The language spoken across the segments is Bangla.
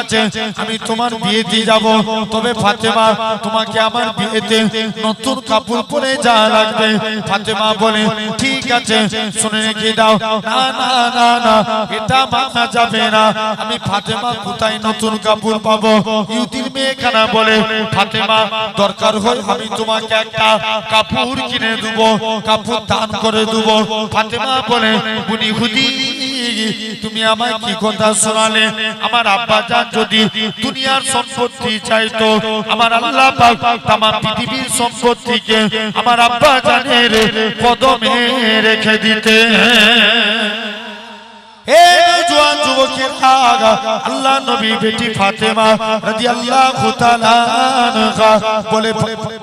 আছে আমি তোমার বিয়েতে যাব। তবে ফাতেমা তোমাকে আমার বিয়েতে নতুন কাপড় পরে যা লাগবে। ফাতেমা বলে ঠিক আছে শুনে রেখে দাও। না না না না এটা মানা যাবে না। আমি ফাতেমা কোথায় নতুন কাপড় পাবো? ইউতির মেয়েখানা বলে ফাতেমা দরকার হয় আমি তোমাকে একটা কাপড় কিনে দেব কাপড় দান করে দেব। ফাতেমা বলে বুনি হুদি তুমি আমায় কি কথা শোনালে? আমার আব্বা জান যদি দুনিয়ার সম্পত্তি চাইতো, আমার আল্লাহ পাক তাম পৃথিবীর সম্পত্তিকে আমার আব্বা জানের কদমে রেখে দিতে হে জওয়ান যুবকের আগা আল্লাহ নবী বেটি ফাতেমা রাদিয়াল্লাহু তাআলা বলে,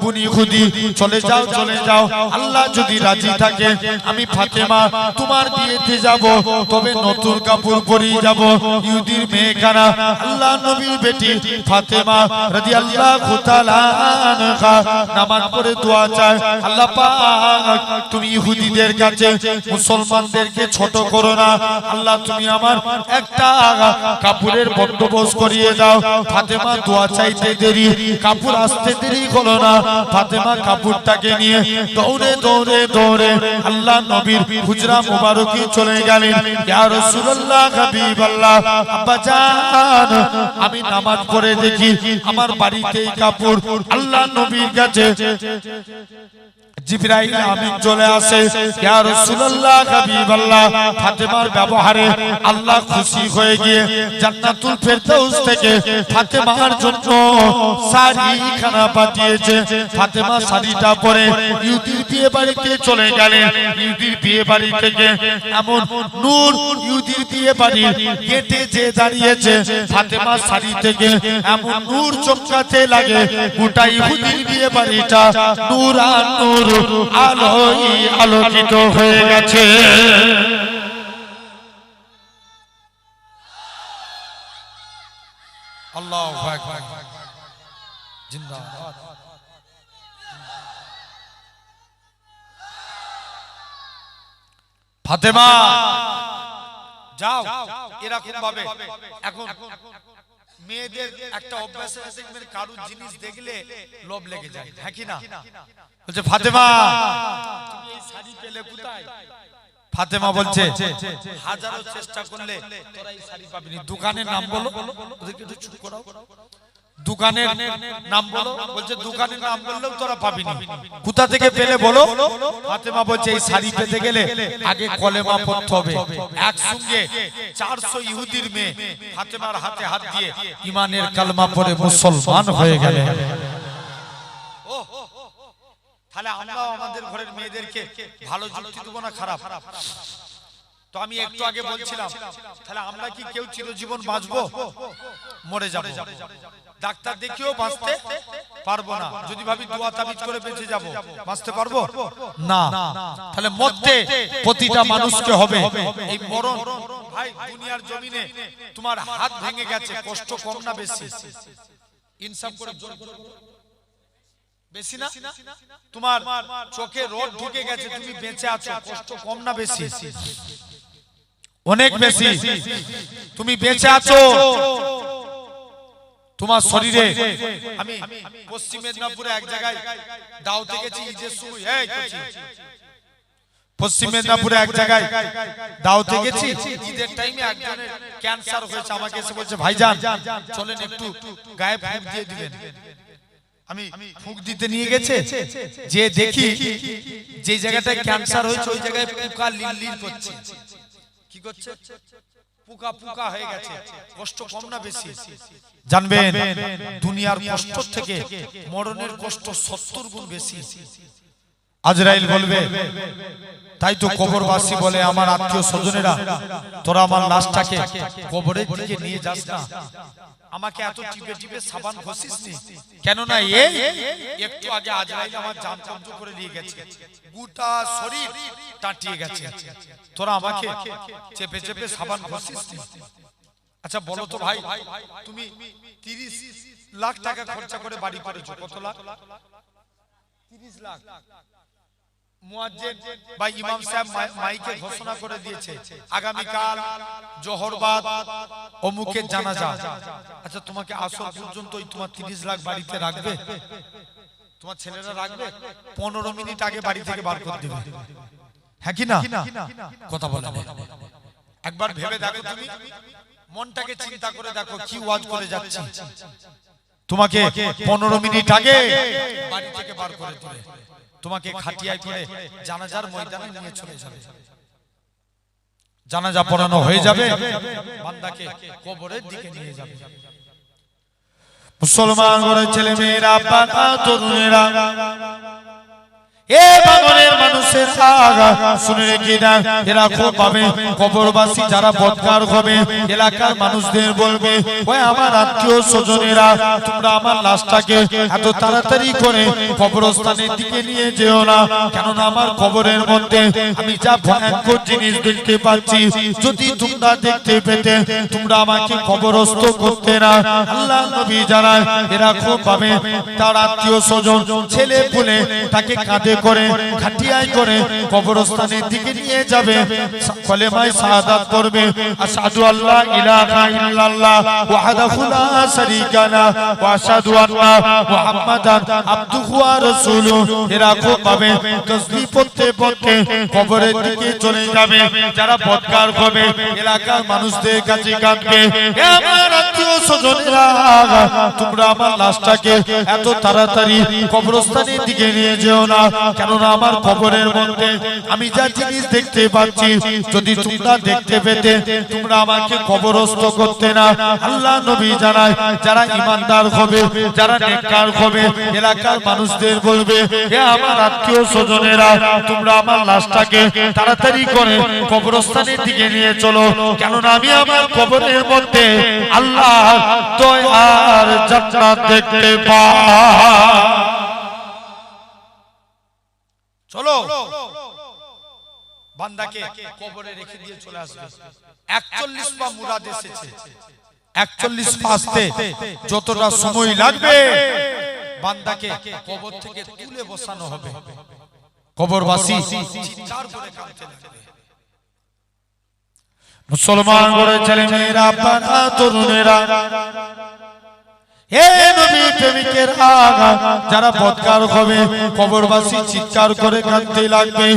বুনি খুদি, চলে যাও চলে যাও। আল্লাহ যদি রাজি থাকে, আমি ফাতেমা তোমার বিয়েতে যাব। তবে নতুন কাপড় পরিয়ে যাব। ইহুদির মেয়েখানা। আল্লাহ নবীর বেটি ফাতেমা রাদিয়াল্লাহু তাআলা নামাজ পড়ে দোয়া চায়। আল্লাহ পাক, তুমি ইহুদিদের কাছে, মুসলমানদেরকে ছোট করো না। আল্লাহ, তুমি আমার একটা কাপড়ের বন্দোবস্ত করিয়ে দাও। ফাতেমা দোয়া চাইতে দেরি। কাপড় আসতে দেরি হলো না। ফাতেমা কাপড়টাকে নিয়ে দৌড়ে দৌড়ে দৌড়ে আল্লাহ নবীর হুজরা মুবারকি চলে গেলেন। ইয়া রাসূলুল্লাহ আব্বা জান, আমি নামাজ পড়ে দেখি, আমার বাড়িতে এই কাপড় আল্লাহ নবীর কাছে জিবরাইল আমিন চলে আসে, ইয়া রাসূলুল্লাহ, হাবিবাল্লাহ। ফাতেমার ব্যবহারে আল্লাহ খুশি হয়ে গিয়ে জান্নাতুল ফেরদাউস থেকে ফাতেমার জন্য পাঠিয়েছে। ফাতেমা শাড়িটা পরে ইউদির বিয়ে বাড়িতে চলে গেলেন। ইউদির বিয়ে বাড়ি থেকে এমন নূর ইউদির বিয়ে বাড়ি গেটে যে দাঁড়িয়েছে, ফাতেমা শাড়ি থেকে এমন নূর চমকাতে লাগে। গোটা ইহুদির বিয়ে বাড়িটা নূর আর নূর। আলোয় আলোকিত হয়ে গেছে। ফাতেমা যাও এরকম ভাবে। এখন মেয়েদের একটা অভ্যাস আছে দেখবেন কারুর জিনিস দেখলে লোভ লেগে যায় হ্যাঁ কি না? বলছে ফাতেমা! তুমি এই শাড়ি পেলে কোথায়? ফাতেমা বলছে হাজারো চেষ্টা করলে তোরা এই শাড়ি পাবি না। দোকানের নাম বলো ওদেরকে একটু চুপ করাও। দোকানের নাম বলো। বলছে দোকানের নাম বললেও তোরা পাবি না কোথা থেকে পেলে বলো? ফাতেমা বলছে এই শাড়ি পেতে গেলে আগে কলেমা পড়তে হবে। একসঙ্গে চারশো ইহুদির মেয়ে ফাতেমার হাতে হাত দিয়ে ইমানের কালমা পড়ে মুসলমান হয়ে গেলে। তাহলে আমরাও আমাদের ঘরের মেয়েদেরকে ভালো যুক্তি দেবো না খারাপ? তো আমি একটু আগে বলছিলাম তাহলে আমরা কি কেউ চিরজীবন বাঁচবো? মরে যাব। ডাক্তার দেখিও বাঁচতে পারব না। যদি ভাবি দোয়া তাবিজ করে বেঁচে যাব বাঁচতে পারব? না। তাহলে মরতে প্রতিটা মানুষকে হবে। এই মরণ ভাই দুনিয়ার জমিনে তোমার হাত ভেঙে গেছে কষ্ট কম না বেশি? ইনসাফ করে জোর করে বেশি না? তোমার চোখে রোদ ঢুকে গেছে তুমি বেঁচে আছো কষ্ট কম না বেশি। অনেক বেশি। তুমি বেঁচে আছো। তোমার শরীরে। আমি পশ্চিম মেদিনীপুরে এক জায়গায় দাওতে গেছি ঈদের সময় এই করছি। পশ্চিম মেদিনীপুরে এক জায়গায় দাওতে গেছি। ঈদের টাইমে একজনের ক্যান্সার হয়েছে আমাকে এসে বলছে ভাইজান চলেন একটু গায়ে ফুক দিয়ে দিবেন। আমি ফুক দিতে নিয়ে গেছে যে দেখি যে জায়গাটায় ক্যান্সার হয়েছে ওই জায়গায় পোকা লিল করছে। কি করছে? পোকা পোকা হয়ে গেছে। কষ্ট কম না বেশি? জানবেন দুনিয়ার কষ্ট থেকে মরণের কষ্ট সত্তর গুণ বেশি। আজরাইল বলবে তাই তো কবরবাসী বলে আমার আত্মীয় স্বজনেরা তোরা আমার লাশটাকে কবরের দিকে নিয়ে যাস না। আমাকে এত টিপে টিপে সাবান ঘষিস নি কেননা এই একটু আগে আজরাইল আমার জান কব্জ করে নিয়ে গেছে। গোটা শরীর টাটিয়ে গেছে। তোরা আমাকে চেপে চেপে সাবান ঘষিস নি আচ্ছা বলো তো ভাই তুমি তিরিশ লাখ টাকা খরচা করে বাড়ি করেছ কত লাখ? তিরিশ লাখ। মুয়াজ্জিন বা ইমাম সাহেব মাইকে ঘোষণা করে দিয়েছে। আগামীকাল জোহরবাদ অমুকের জানাজা। আচ্ছা তোমাকে আসর পর্যন্ত ওই তোমার তিরিশ লাখ বাড়িতে রাখবে? তোমার ছেলেরা রাখবে? মিনিট আগে বাড়ি থেকে বার করে দেবে। হ্যাঁ কি না? কথা বলে। একবার ভেবে দেখো তুমি। মনটাকে চিন্তা করে দেখো কি ওয়াজ করে যাচ্ছি। তোমাকে পনেরো মিনিট আগে বাড়ি থেকে বার করে দিবে তোমাকে খাটিয়ায় করে জানাজার ময়দানে নিয়ে চলে যাবে। জানাজা পড়ানো হয়ে যাবে বান্দাকে কবরের দিকে নিয়ে যাবে। মুসলমান ঘরের ছেলে মেয়েরা বাবা তরুণেরা এ যারা আমার মধ্যে আমি যা ভয়ঙ্কর জিনিস দেখতে পাচ্ছি, যদি তোমরা দেখতে পেতে, তোমরা আমাকে কবরস্থ করতে না। আল্লাহ নবী জানায়, এরা খুব পাবে তার আত্মীয় স্বজন ছেলে তাকে কাঁধে করে খাটিয়ায় করে কবরস্থানের দিকে নিয়ে যাবে। কলেমায় শাহাদাত করবে। আশহাদু আল্লাহ ইলাহা ইল্লাল্লাহ, ওয়াহদাহু লা শারীকা লা ওয়া আশহাদু আন্না মুহাম্মাদান আবদুহু ওয়া রাসূলুহু। এরা খুব পাবে তাসবিহ পড়তে পড়তে কবরের দিকে চলে যাবে। যারা বদকার হবে, এলাকার মানুষদের কাছে কাঁদবে। হে আমার আত্মীয় স্বজনেরা, তোমরা আমার লাশটাকে এত তাড়াতাড়ি কবরস্থানের দিকে নিয়ে যেও না। কেননা আমার কবরের মধ্যে আমি যা জিনিস দেখতে পাচ্ছি, যদি তোমরা দেখতে পেতে, তোমরা আমাকে কবরস্থ করতে না। আল্লাহ নবী জানায়, যারা ইমানদার হবে, যারা নেককার হবে, এলাকার মানুষদের বলবে হে আমার আত্মীয় স্বজনেরা, তোমরা আমার লাশটাকে তাড়াতাড়ি করে কবরস্থানের দিকে নিয়ে চলো। কেননা আমি আমার কবরের মধ্যে আল্লাহ দয়ার জান্নাত দেখতে পাই। চলো। বান্দাকে কবরে রেখে দিয়ে চলে আসবে। একচল্লিশ পা মুরাদ এসেছে। একচল্লিশ পাঁচতে যতটা সময় লাগবে বান্দাকে কবর থেকে তুলে বসানো হবে। কবরবাসী চিৎকার করে কাঁদতে লাগবে। মুসলমান করে ছেলে মেয়েরা তরুণেরা যারা করে কাঁদতে লাগবে।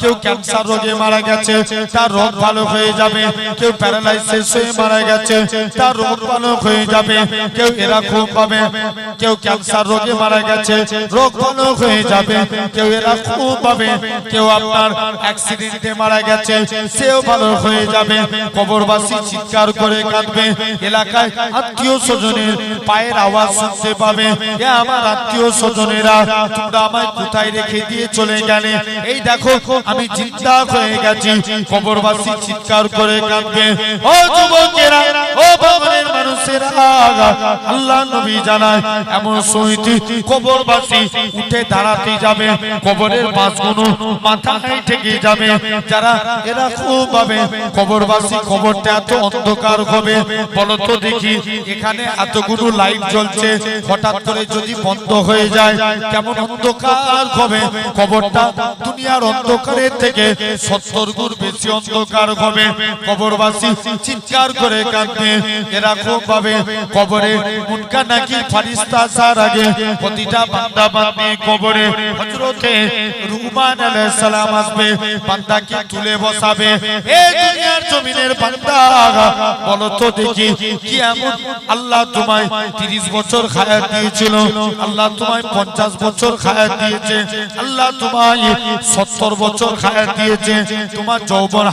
কেউ ক্যান্সার রোগে মারা গেছে, তার রোগ ভালো হয়ে যাবে। কেউ প্যারালাইসিস মারা গেছে, তার রোগ হয়ে যাবে। কেউ এরকম পাবে কেউ ক্যান্সার রোগে মারা গেছে, রোগ ভালো হয়ে যাবে। কেউ এরকম পাবে কেউ আপনার অ্যাক্সিডেন্টে মারা গেছে, সেও ভালো হয়ে যাবে। কবরবাসী চিৎকার করে কাঁদবে। এলাকায় আত্মীয় স্বজনের পায়ের আওয়াজ শুনতে পাবে। আমার আত্মীয় স্বজনেরা, তোমরা আমায় কোথায় রেখে দিয়ে চলে গেলে? এই দেখো, আমি চিন্তা হয়ে গেছি। কবরবাসী চিৎকার করে কাঁদবে। ও যুবকেরা, ও ভবনের আল্লাহ নবী জানায়, এমন সহিত কবরবাসী উঠে দাঁড়াতে যাবে। কবরের মাছগুলো মাথায় ঠেকে যাবে। যারা এরা খুব পাবে কবরবাসী কবরটা এত অন্ধকার হবে বলো দেখি, এখানে এতগুলো লাইট জ্বলছে, হঠাৎ করে যদি বন্ধ হয়ে যায়, কেমন অন্ধকার হবে দুনিয়ার অন্ধকারের থেকে সত্তর গুণ বেশি অন্ধকার হবে কবরবাসী চিৎকার করে কাঁদবে এরা খুব পাবে কবরে নাকি ফারিস্তা আগে প্রতিটা বান্দা বান্দি কবরে রুহমান আলাইহিস সালাম আসবে, বান্দাকে তুলে বসাবে। দুনিয়ার জমিনের বান্দা দেখি কি এমন আল্লাহ তোমায় তিরিশ বছর খায়াত দিয়েছিল। আল্লাহ তোমায় পঞ্চাশ বছর খায়াত দিয়েছে। আল্লাহ তোমায় সত্তর বছর খায়াত দিয়েছে। তোমার যৌবন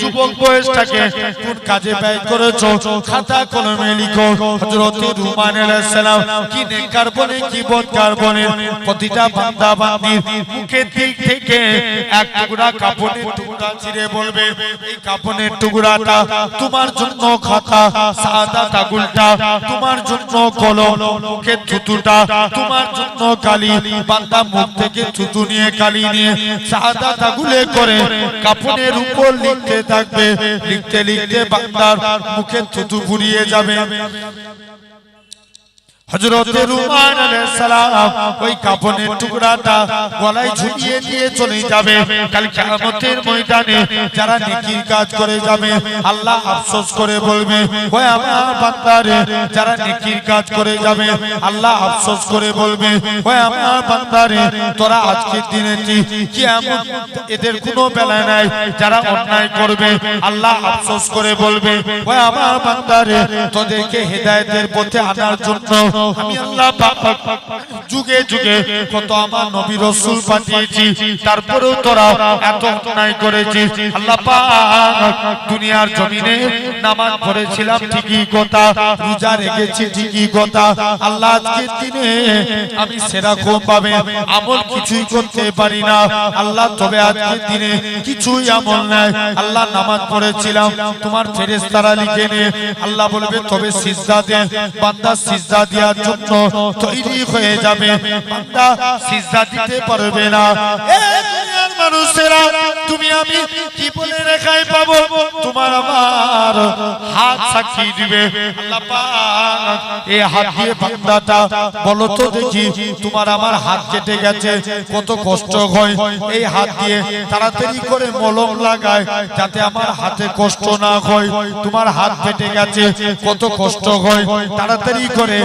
যুবক কোন কাজে ব্যয় করেছ? খাতা কলমে লিখো। কি কি প্রতিটা বান্দা বান্দির মুখের দিক থেকে টুকরা কাপড়ের ছিঁড়ে বলবে, এই কাপড়ের টুকরাটা তোমার জন্য সাদা কাগুলটা তোমার জন্য কলম মুখের থুতুটা তোমার জন্য কালি বান্দা মুখ থেকে থুতু নিয়ে কালি নিয়ে সাদা কাগুলে করে কাপড়ের উপর লিখতে থাকবে, লিখতে লিখতে বান্দার মুখে থুতু ঘুরিয়ে যাবে। হযরত রুমান আলাইহিস সালাম ওই কাপনের টুকরাটা গলায় ঝুলিয়ে দিয়ে চলে যাবে। কাল কিয়ামতের ময়দানে যারা নেকির কাজ করে যাবে আল্লাহ আফসোস করে বলবে ওই আমার বান্দারে যারা নেকির কাজ করে যাবে আল্লাহ আফসোস করে বলবে ওই আমার বান্দারে তোরা আজকের দিনে কিয়ামত এদের কোনো বেলা নাই যারা অন্যায় করবে আল্লাহ আফসোস করে বলবে ওই আমার বান্দারে তোদেরকে হেদায়েতের পথে আনার জন্য আমি আল্লাহ যুগে যুগে কত আমার নবী রাসূল পাঠিয়েছি তারপরেও তোরা এত অন্যায় করেছিস। আল্লাহ দুনিয়ার জমিনে নামাজ পড়েছিলাম ঠিকই কথা। রোজা রেখেছি ঠিকই কথা। আল্লাহ আজকের দিনে আমি সেরকম পাবে আমল কিছুই করতে পারি না। আল্লাহ তবে আজকের দিনে কিছুই আমল নাই। আল্লাহ নামাজ পড়েছিলাম তোমার লিখে নে। আল্লাহ বলবে তবে সিজদা দে বান্দা সিজদা দেওয়ার জন্য তৈরি হয়ে যাবে। বান্দা সিজদা দিতে পারবে না। মানুষেরা, তুমি আমি বলে রেখায় পাবো। তোমার আমার হাত সাক্ষী দিবে। আল্লাহ হাত দিয়ে বান্দাটা, বলো তো দেখি, তোমার আমার হাত কেটে গেছে, কত কষ্ট হয়। এই হাত দিয়ে তাড়াতাড়ি করে মলম লাগায়, যাতে আমার হাতে কষ্ট না হয়। তোমার হাত কেটে গেছে, কত কষ্ট হয়। তাড়াতাড়ি করে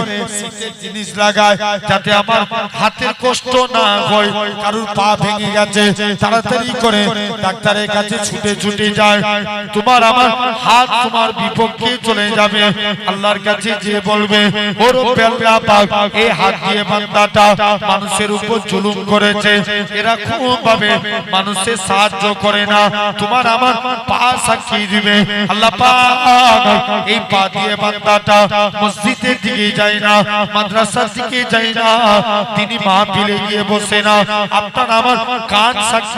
জিনিস লাগায়, যাতে আমার হাতের কষ্ট না হয়। কারুর পা ভেঙে গেছে তাড়াতাড়ি করে ডাক্তারের কাছে ছুটে ছুটে যায়। তোমার আমার হাত তোমার বিপক্ষে চলে যাবে। আল্লাহর কাছে যে বলবে ওর বেলা পাক এই হাত দিয়ে বান্দাটা মানুষের উপর জুলুম করেছে। এরকম ভাবে মানুষের সাহায্য করে না। তোমার আমার পা সাক্ষী দিবে। আল্লাহ পাক এই পা দিয়ে বান্দাটা মসজিদের দিকে যায় না, মাদ্রাসার দিকে যায় না। তিনি মাহফিলে গিয়ে বসে না। আপনার আমার কান সাক্ষী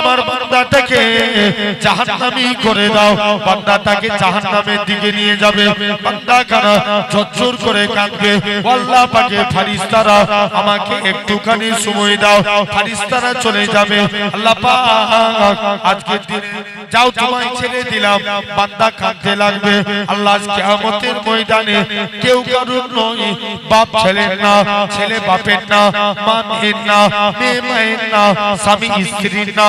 আমার বান্দাটাকে জাহান্নামী করে দাও। বান্দাটাকে জাহান্নামের দিকে নিয়ে যাবে। বান্দা কানা জজ্জর করে কাঁদবে। আল্লাহ পাকে ফারিস্তারা আমাকে একটুখানি সময় দাও। ফারিস্তারা চলে যাবে। আল্লাহ পাক আজকে দিনে যাও, তোমায় ছেড়ে দিলাম। বান্দা কাঁদতে লাগবে। আল্লাহ আজ কিয়ামতের ময়দানে কেউ কারুর নয়। বাপ ছেলের না, ছেলে বাপের না, মা মেয়ের না, মেয়ে মায়ের না, স্বামী স্ত্রীর না,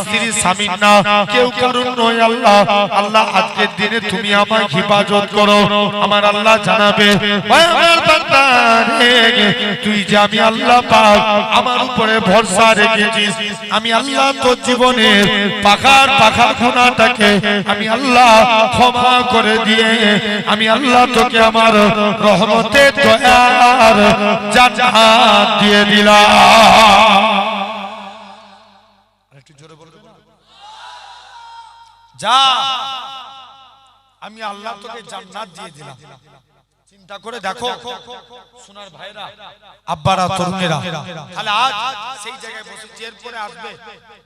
স্ত্রী স্বামীর না, কেউ কারুর নয় আল্লাহ। আল্লাহ, আজকের দিনে তুমি আমায় হিফাজত করো। আমার আল্লাহ জানাবে আমার তুই যে আমি আল্লাহ পাক, আমার উপরে ভরসা রেখেছিস। আমি আল্লাহ তোর জীবনে পাখার পাখা গুণাটাকে আমি আল্লাহ ক্ষমা করে দিয়ে, আমি আল্লাহ তোকে আমার রহমতে দয়ার জান্নাত দিয়ে দিলাম। একটু জোরে বলবে যা, আমি আল্লাহ তোকে জান্নাত দিয়ে দিলাম। চিন্তা করে দেখো। সোনার ভাইরা আব্বারা তরুণেরা। তাহলে আজ সেই জায়গায় বসে এরপরে আসবে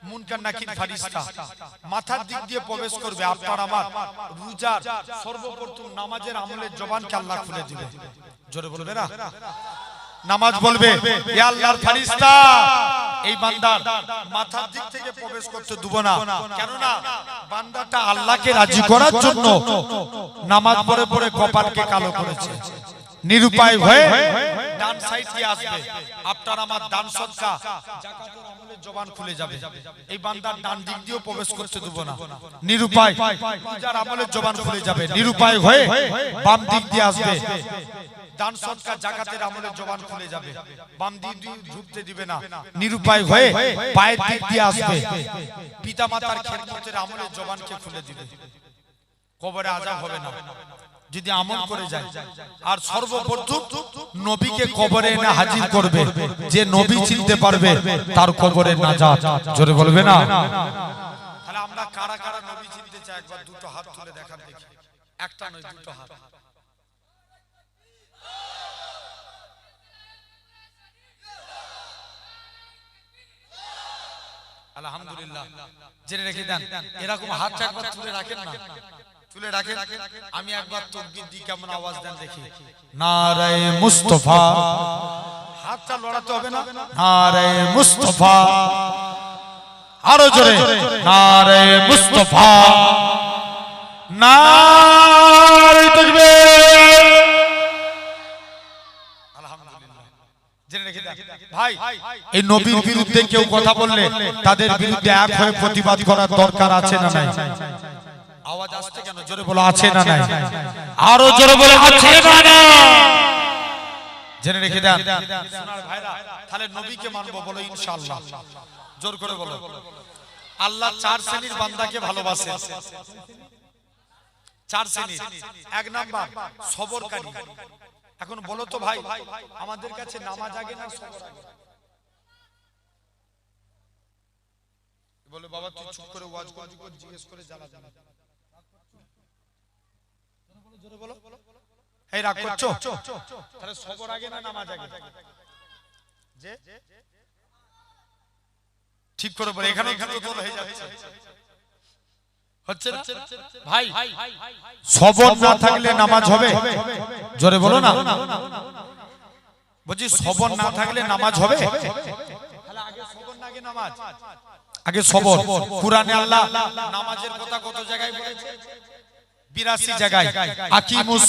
মুনকার নাকির ফারিস্তা। মাথার দিক দিয়ে প্রবেশ করবে আপনার আমার। রোজার সর্বপ্রথম নামাজের আমলের জবানকে আল্লাহ খুলে দিবে। জোরে বলবে না? নামাজ বলবে এ আল্লাহর ফারিস্তা এই বান্দার মাথার দিক থেকে প্রবেশ করতে দেব না। কেননা বান্দাটা আল্লাহকে রাজি করার জন্য নামাজ পড়ে পড়ে কপালকে কালো করেছে। নিরুপায় হয়ে ডান সাইড দিয়ে আসবে। আপনার আমার দান সদকা জাকাতের আমলে জবান খুলে যাবে। এই বান্দার ডান দিক দিয়েও প্রবেশ করতে দেব না। নিরুপায় পূজার আমলে জবান খুলে যাবে। নিরুপায় হয়ে বাম দিক দিয়ে আসবে। দান সদকা জাকাতের আমলে জবান খুলে যাবে। বাম দিক দিয়ে ঢুকতে দিবে না। নিরুপায় হয়ে পায়ের দিক দিয়ে আসবে। পিতা মাতার খেদমতের আমলে জবানকে খুলে দিবে। কবরে আজাব হবে না। যদি আমল করে যায়। আর সর্বপ্রথম নবীকে কবরে এনে হাজির করবে। যে নবী চিনতে পারবে তার কবরে না যা জোরে বলবে না। তাহলে আমরা কারা কারা নবী চিনতে চাই একবার দুটো হাত তুলে দেখান দেখি। একটা নয় দুটো হাত। আলহামদুলিল্লাহ। জেনে রেখে দেন এরকম হাতটা একবার তুলে রাখেন না। তুলে রাখেন আমি একবার তকবীর কেমন আওয়াজ দেন দেখি। নারায়ে মুস্তাফা। হাতটা লড়াতে হবে না? নারায়ে মুস্তাফা। আরও জোরে। নারায়ে মুস্তাফা। নারায়ে তাকবীর। ভাই এই নবীর বিরুদ্ধে কেউ কথা বললে তাদের বিরুদ্ধে এক হয়ে প্রতিবাদ করার দরকার আছে না নাই? আওয়াজ আসছে কেন? জোরে বলো আছে না নাই? আরও জোরে বলো আছে না নাই জেনে রেখে দেন। সোনার ভাইরা তাহলে নবীকে মানবো বলো ইনশাআল্লাহ। জোর করে বলো। আল্লাহ চার শ্রেণির বান্দাকে ভালোবাসে। চার শ্রেণির। এক নাম্বার সবরকারী। এখন বলো তো ভাই আমাদের কাছে নামাজ আগে না সবর আগে? বলে বাবা তুই চুপ করে ওয়াজ করবি করে জিজ্ঞেস করে জ্বালা জ্বালা জোরে বলো এই রাগ করছ? তাহলে সবর আগে না নামাজ আগে? যে? ঠিক করে বলে এখানে এখানে দোল হয়ে যাচ্ছে। হচ্ছে না? ভাই সবর না থাকলে নামাজ হবে? জোরে বলো না। বলছি সবর না থাকলে নামাজ হবে। তাহলে আগে সবর না আগে নামাজ। আগে সবর। কুরআনে আল্লাহ নামাজের কথা কত জায়গায় বলেছে? বিরাশি জায়গায়। আকিমুস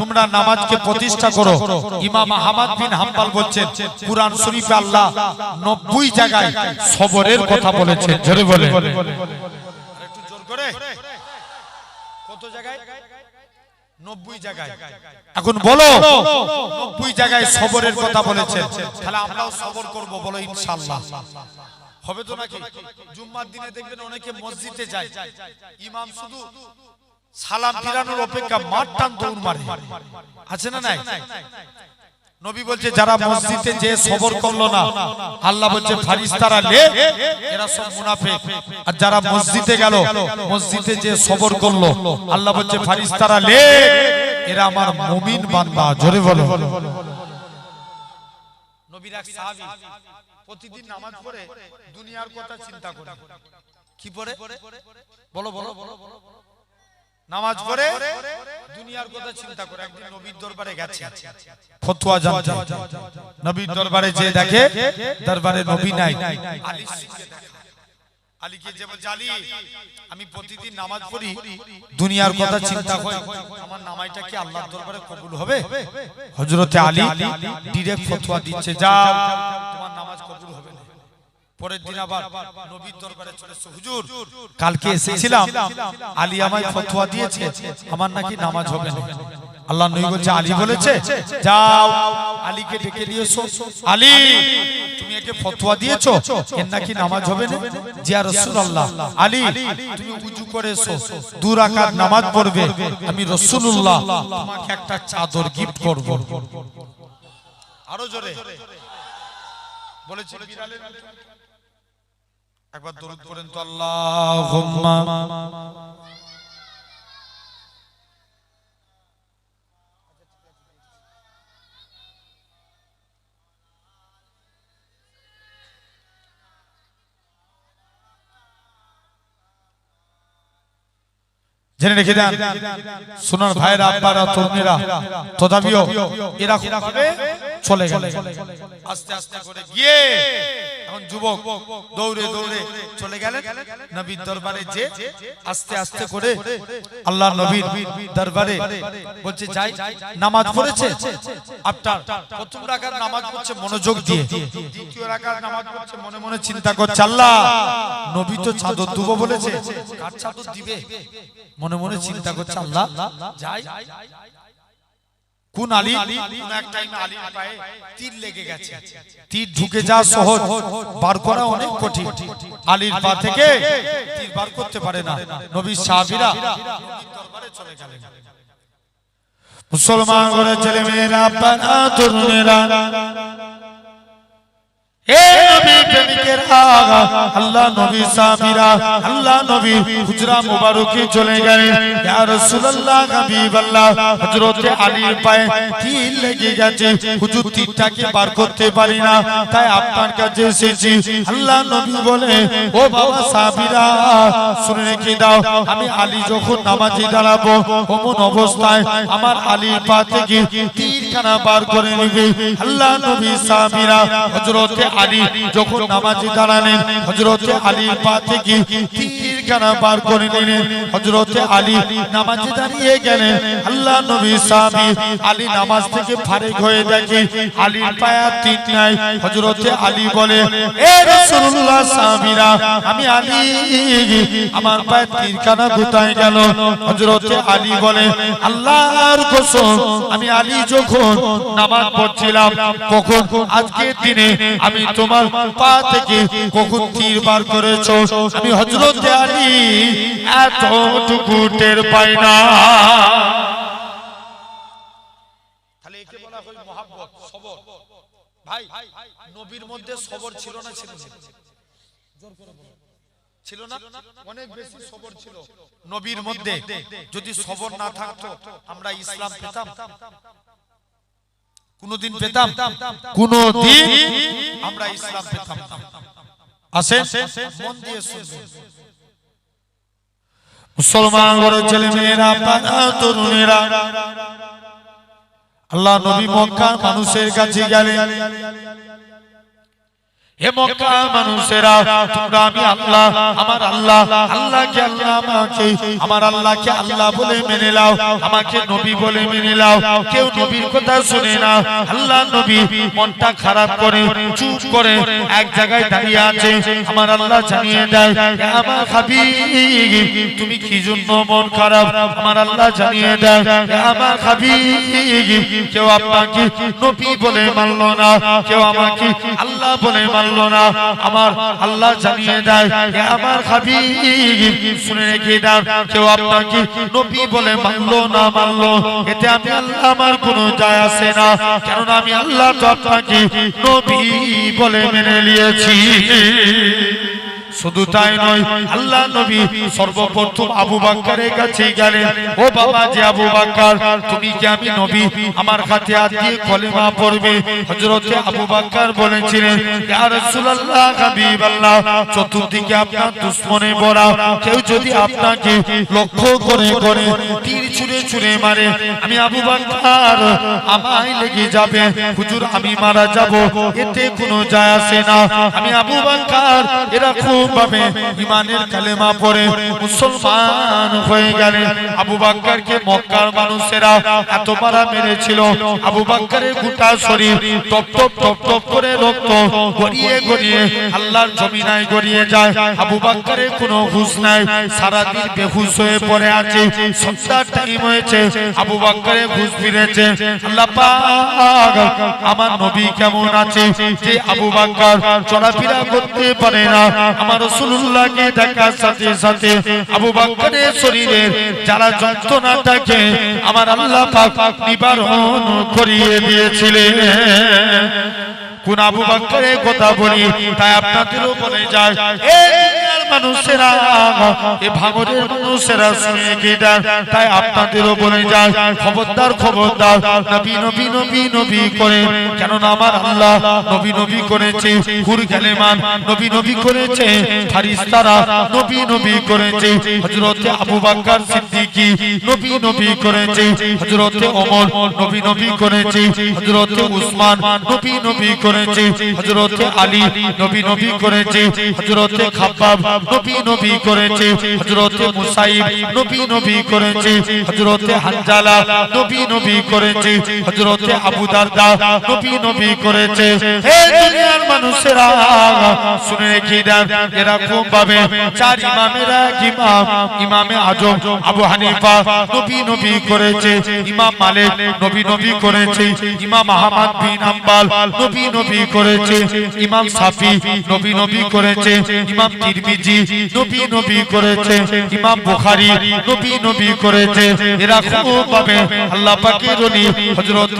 তোমরা নামাজকে প্রতিষ্ঠা করো। ইমাম আহমদ বিন হাম্বল বলছেন কুরআন শরীফে আল্লাহ 90 জায়গায় সবরের কথা বলেছেন। জোরে বলে একটু জোর করে। কত জায়গায়। এখন বলো নব্বই জায়গায় সবরের কথা বলেছেন। তাহলে আমরাও সবর করব বলো ইনশাআল্লাহ। হবে তো নাকি? জুম্মার দিনে দেখবেন অনেকে মসজিদে যায়। ইমাম শুধু সালাম ফিরানোর অপেক্ষা মাঠ টান দৌড় মারে। আছে না নাই? নবী বলছে যারা মসজিদে যে সবর করল না আল্লাহ বলছে ফারিস্তারা লে এরা সব মুনাফিক। আর যারা মসজিদে গেল মসজিদে যে সবর করল। আল্লাহ বলছে ফারিস্তারা লে এরা আমার মুমিন বান্দা। জোরে বলো। নবীর এক সাহাবী প্রতিদিন নামাজ পড়ে দুনিয়ার কথা চিন্তা করে। কি পড়ে? বলো বলো বলো নামাজ পড়ে দুনিয়ার কথা চিন্তা করে। একদিন নবীর দরবারে গেছে। ফতোয়া জানতে নবীর দরবারে যে দেখে দরবারে নবী নাই। দেখা। আলীকে যে বলছে আলী আমি প্রতিদিন নামাজ পড়ি দুনিয়ার কথা চিন্তা হয়। আমার নামাইটা কি আল্লাহর দরবারে কবুল হবে? হযরতে আলী ডাইরেক্ট ফতোয়া দিচ্ছে যাও তোমার নামাজ কবুল হবে না পরের দিন আবার নবীর দরবারে চলে হুজুর কালকে এসেছিলাম। আলী আমায় ফতোয়া দিয়েছে আমার নাকি নামাজ হবে না। আল্লাহ নবী বলছে আলী বলেছে যাও আলীকে ডেকে নিয়ে এসো। আলী তুমি একে ফতোয়া দিয়েছ এর নাকি নামাজ হবে না? জিয়া রাসূলুল্লাহ আলী তুমি করে এসো। দু রাকাত নামাজ পড়বে। আমি রাসূলুল্লাহ তোমাকে একটা চাদর গিফট করব। আরও জোরে। বলেছি বিড়ালের একবার দরুদ পড়েন তো আল্লাহুম্মা। জেনে রেখে দেন সোনার ভাইরা আব্বারা তরুণীরা তথাপিও ভাবে চলে গেল। আস্তে আস্তে করে গিয়ে এখন যুবক দৌড়ে দৌড়ে চলে গেলেন। নবীর দরবারে যে আস্তে আস্তে করে আল্লাহ নবীর দরবারে বলছে, যাই, নামাজ পড়েছে। আপনার প্রথম রাকাত নামাজ পড়ছে মনোযোগ দিয়ে। দ্বিতীয় রাকাত নামাজ পড়ছে মনে মনে চিন্তা করছে, আল্লাহ, নবী তো চাদর দুবো বলেছে, কার চাদর দিবে? মনে মনে চিন্তা করছে, আল্লাহ, যাই। কোন আলী কোন এক টাইমে আলীর পায়ে তীর লেগে গেছে। তীর ঢুকে যাওয়া সহজ। বার করা অনেক কঠিন। আলীর পা থেকে তীর বার করতে পারে না। নবী সাহাবীরা দরবারে চলে গেলেন। মুসলমান ঘরে ছেলে মেয়েরা আপনারা তরুণেরা আগা, আল্লাহ নবী সামিরা, আল্লাহ নবী হুজরা মুবারকে চলে গেলেন। ইয়া রাসূলুল্লাহ, হাবিবাল্লাহ, হযরত আলীর পায়ে তীর লেগে গেছে? হুজুর তীরটাকে বার করতে পারি না, তাই আপনার কাছে এসেছি। আল্লাহ নবী বলে, ও বাবা সাবিরা শুনে রেখে দাও, আমি আলী যখন নামাজে দাঁড়াবো, অমন অবস্থায় আমার আলীর পা থেকে তীরখানা বার করে নিবে। আল্লাহ নবী সাবিরা হযরত আলী যখন নামাজে দাঁড়ালেন হযরত আলীর পা থেকে তীরখানা বার করে নিলেন হযরত আলী নামাজে দাঁড়িয়ে গেলেন। আল্লাহ নবী সাহাবী আলী নামাজ থেকে ফারেক হয়ে দেখে আলীর পায়া তীর নাই। হযরত আলী বলে, এ রাসূলুল্লাহ সাহাবীরা, আমি আলী, আমার পায়ে তীরখানা কোথায় গেল? হযরত আলী বলে, আল্লাহর কসম, আমি আলী যখন নামাজ পড়ছিলাম, কখন আজকে দিনে আমি তোমার পা থেকে কখন তীর বার করেছ? আমি হযরত আলী এতটুকু টের পাই না। তাহলে একে বলা হয় মহাব্বত সবর। ভাই নবীর মধ্যে সবর ছিল না ছিল না? ছিল না? অনেক বেশি সবর ছিল। নবীর মধ্যে যদি সবর না থাকতো আমরা ইসলাম পেতাম। কোনদিন পেতাম? কোনদিন আমরা ইসলাম পেতাম আসেন। মন দিয়ে শুনবেন। মুসলমান বড় ছেলে মেয়েরা তরুণেরা আল্লাহ নবী মক্কা মানুষের কাছে গেলেন। হে মক্কা মানুষেরা, তোমরা আমি আল্লাহ, আমার আল্লাহ, আল্লাহকে আল্লাহ আমাকে আমার আল্লাহকে আল্লাহ বলে মেনে নাও, আমাকে নবী বলে মেনে নাও, কেউ নবীর কথা শুনে না, আল্লাহ নবী মনটা খারাপ করে, চুপ করে এক জায়গায় দাঁড়িয়ে আছে, আমার আল্লাহ জানিয়ে দেয় আমার হাবিব, তুমি কি জন্য মন খারাপ? আমার আল্লাহ জানিয়ে দেয় আমার হাবিব, কেউ আপনাকে নবী বলে মানলো না, কেউ আমাকে আল্লাহ বলে মানলো না, আমার আল্লাহ জানিয়ে দেয় আমার হাবিব, শুনে রেখে দাও, কেউ আপনাকে নবী বলে মানলো না মানলো, এতে আমি আল্লাহ আমার কোনো যায় আসে না, কেননা আমি আল্লাহ তো আপনাকে নবী বলে মেনে নিয়েছি। শুধু তাই নয়, আল্লাহ নবী সর্বপ্রথম আবু বাক্কারের কাছে গেলেন। ও বাবা যে আবু বাক্কার, তুমি কি আমি নবী? আমার কাছে হাত দিয়ে কলেমা পড়বে। হযরত আবু বাক্কার বলেছিলেন, ইয়া রাসূলুল্লাহ, হাবিবাল্লাহ, চতুর্দিকে আপনার দুশমনে ভরা। কেউ যদি আপনাকে লক্ষ্য করে করে তীর ছুঁড়ে ছুঁড়ে মারে, আমি আবু বাক্কার, আমায় লেগে যাবে। হুজুর, আমি মারা যাব। এতে কোনো যায় আসে না। আমি আবু বাক্কার, এরকম ভাবে ইমানের কালেমা পড়ে মুসলমান হয়ে গেলেন আবু বাক্কারকে মক্কার মানুষেরা এত মারা মেরেছিল। আবু বাক্কারের গোটা শরীর টপ টপ টপ টপ করে রক্ত গড়িয়ে গড়িয়ে আল্লাহর জমিনায় গড়িয়ে যায়। আবু বাক্কারের কোনো হুশ নাই। সারাদিন বেহুশ হয়ে পড়ে আছে। সন্ধ্যার টাইম হয়েছে। আবু বাক্কারের হুশ ফিরেছে। আল্লাহ পাক আমার নবী কেমন আছে? যে আবু বাক্কার চলাফেরা করতে পারে না। আবু বকরের শরীরের যারা যন্ত্রণা থাকে আমার আল্লাহ পাক করিয়ে দিয়েছিলেন। কোন আবু বকরের কথা বলি, তাই আপনাদেরও বলে যায় মানুষেরা এ ভাঙরের মানুষেরা শুনে গিটার তাই আপনাদেরও বলে যায়। খবরদার খবরদার। নবী নবী নবী নবী করে। কেননা আমার আল্লাহ নবী নবী করেছে। হুর কালেমান নবী নবী করেছে। ফারিস্তারা নবী নবী করেছে। হযরতে আবু বকর সিদ্দিকী নবী নবী করেছে। হযরতে ওমর নবী নবী করেছে। হযরতে উসমান নবী নবী করেছে। হযরতে আলী নবী নবী করেছে। হযরতে খাব্বাব নবী নবী করেছে, হযরতে মুসাইব নবী নবী করেছে, হযরতে হানজালা নবী নবী করেছে, হযরতে আবু দারদা নবী নবী করেছে। হে দুনিয়ার মানুষেরা, শুনে রেখে দেন এরকম ভাবে, চার ইমামেরা এক ইমাম, ইমামে আজম, আবু হানিফা নবী নবী করেছে, ইমাম মালিক নবী নবী করেছে, ইমাম আহমদ বিন হাম্বল নবী নবী করেছে, ইমাম সাফি নবী নবী করেছে, ইমাম তিরমিজি নবী নবী করেছে। ইমাম বুখারী নবী নবী করেছে। এরকম ভাবে আল্লাহ পাকের ওলি। হযরত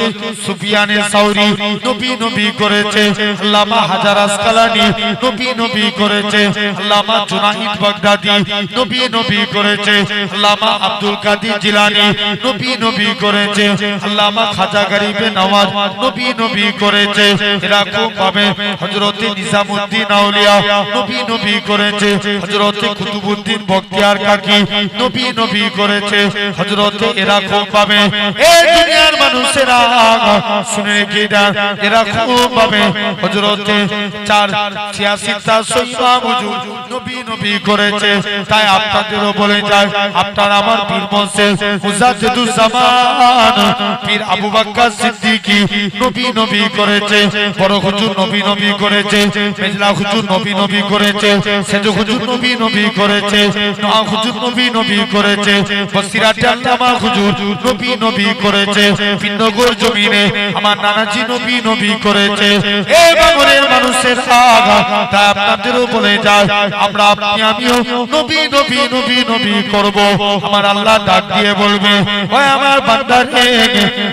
সুফিয়ানে সাউরি নবী নবী করেছে। আল্লামা হাজার আসকালানি নবী নবী করেছে। আল্লামা জুনাইদ বাগদাদি নবী নবী করেছে। আল্লামা আব্দুল কাদের জিলানী নবী নবী করেছে। আল্লামা খাজা গরিবে নওয়াজ নবী নবী করেছে। এরকম ভাবে হযরত নিজামউদ্দিন আউলিয়া নবী নবী করেছে। হযরত কুতুবউদ্দিন বখতিয়ার কাকি নবী নবী করেছে। হযরত এরকম ভাবে এই দুনিয়ার মানুষেরা, শুনে রেখে দেন এরকম ভাবে হযরত চার ছিয়াশিটা সৈবা হুজুর নবী নবী করেছে। তাই আপনাদেরও বলে যায়, আপনার আমার পীর বংশে মুজাদ্দিদুজ জামান, পীর আবু বকর সিদ্দিকী নবী নবী করেছে। বড় হুজুর নবী নবী করেছে। মেজলা হুজুর নবী নবী করেছে। সেজ হুজুর নবী নবী করেছে হুজুর নবী নবী করেছে হুজুর নবী নবী করেছে জমিনে আমার নানাজি নবী নবী করেছে। মানুষের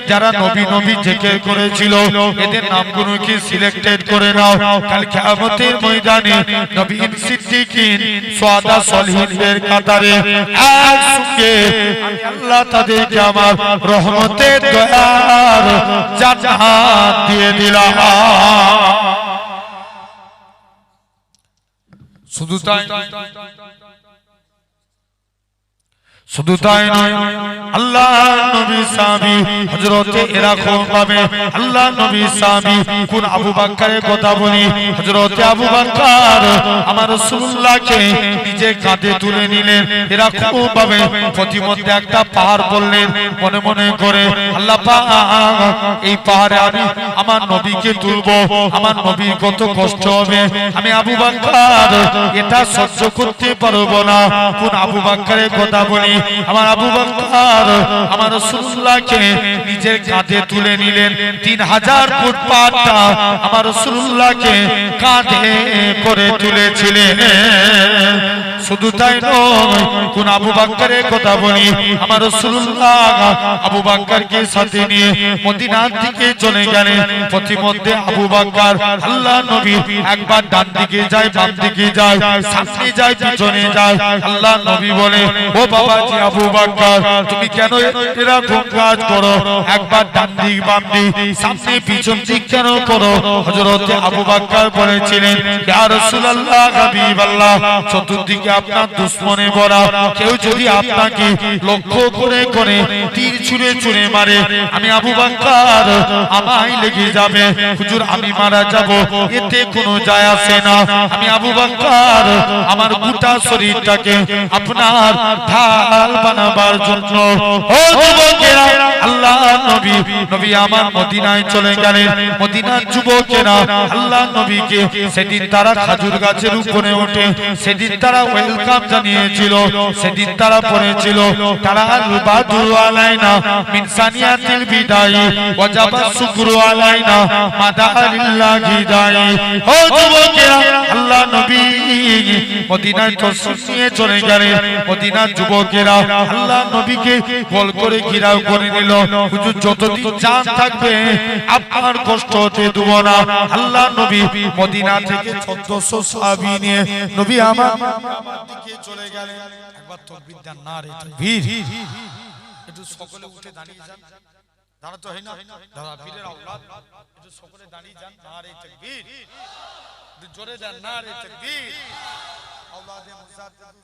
যারা করেছিল নামগুলো কি সিলেক্টেড করে নাও। ময়দানে সিদ্দিকিন সদা সলহীনদের কাতারে একসঙ্গে আল্লাহ তাদেরকে আমার রহমতের দয়ার জান্নাত দিয়ে দিলাম। শুধু তাই শুধু তাই নয়, আল্লাহ নবী সাহাবী হযরতে এরকম ভাবে আল্লাহ নবী সাহাবী কোন আবু বকরের কথা বলি? হযরতে আবু বকর আমার রাসূলুল্লাহকে নিজে কাঁধে তুলে নিলেন এরকম ভাবে প্রতিমধ্যে একটা পাহাড় বললেন মনে মনে করে, আল্লাহ পাক, এই পাহাড়ে আমি আমার নবীকে তুলবো, আমার নবীর কত কষ্ট হবে। আমি আবু বকর এটা সহ্য করতে পারব না। কোন আবু বকরের কথা বলি? আমার আবু বকর, আমার রাসূলুল্লাহকে নিজের কাঁধে তুলে নিলেন। তিন হাজার ফুট পাটা আমার রাসূলুল্লাহকে কাঁধে করে তুলেছিলেন। শুধু তাই নয় কোন আবু বকরের কথা বলি। আমার রাসূলুল্লাহ আবু বকরকে সাথে নিয়ে মদিনার দিকে চলে গেলেন। প্রতিমধ্যে আবু বকর আল্লাহ নবী একবার ডান দিকে যায় বাম দিকে যায় সামনে যায় পিছনে যায়। আল্লাহ নবী বলে ও বাবাজি আবু বকর তুমি কেন এরকম কাজ করো? একবার ডান দিক বাম দিক সামনে পিছন দিক কেন করো? হযরত আবু বকর বলেছিলেন ইয়া রাসূলুল্লাহ হাবিবাল্লাহ চতুর্দিকে আপনার দুশ্মনে ভরা কেউ যদি আপনাকে লক্ষ্য করে করে তীর মারে, আমি আবু আমায় লেগে যাবে। হুজুর, আমি মারা যাব, এতে কোনো যায় আসে না। আমি আবু আমার গোটা শরীরটাকে আপনার ঢাল বানাবার জন্য। আল্লাহ নবী নবী আমার মদিনায় চলে গেলেন। মদিনার যুবকেরা আল্লাহ নবীকে, সেদিন তারা খাজুর গাছের উপরে ওঠে। সেদিন তারা ওয়েলকাম জানিয়েছিল, সেদিন তারা পড়েছিল, তারা বাদুর আলাইনা মিন সানিয়াতিল বিদাই ওয়াজাবা শুকরু আলাইনা মাদা লিল্লাহি দাই ও যুবকেরা, আল্লাহ নবী মদিনায় তসরিফ নিয়ে চলে গেলেন মদিনার যুবকেরা আল্লাহ নবীকে গোল করে ঘিরাও করে নিল। হুজুর, যতদিন জান থাকবে, আপনার কষ্ট হতে দেব না। আল্লাহ নবী মদিনা থেকে 1400 সাহাবী নিয়ে, নবী আমার দিকে চলে গেলেন। একবার তাকবীর দেন, না রে তাকবীর। একটু সকলে উঠে দাঁড়িয়ে যান। দাঁড়াতে হয় না দাদা বীরের আওলাদ। একটু সকলে দাঁড়িয়ে যান, না রে তাকবীর। জোরে দেন না রে তাকবীর। আওলাদে মুসাদ্দিদ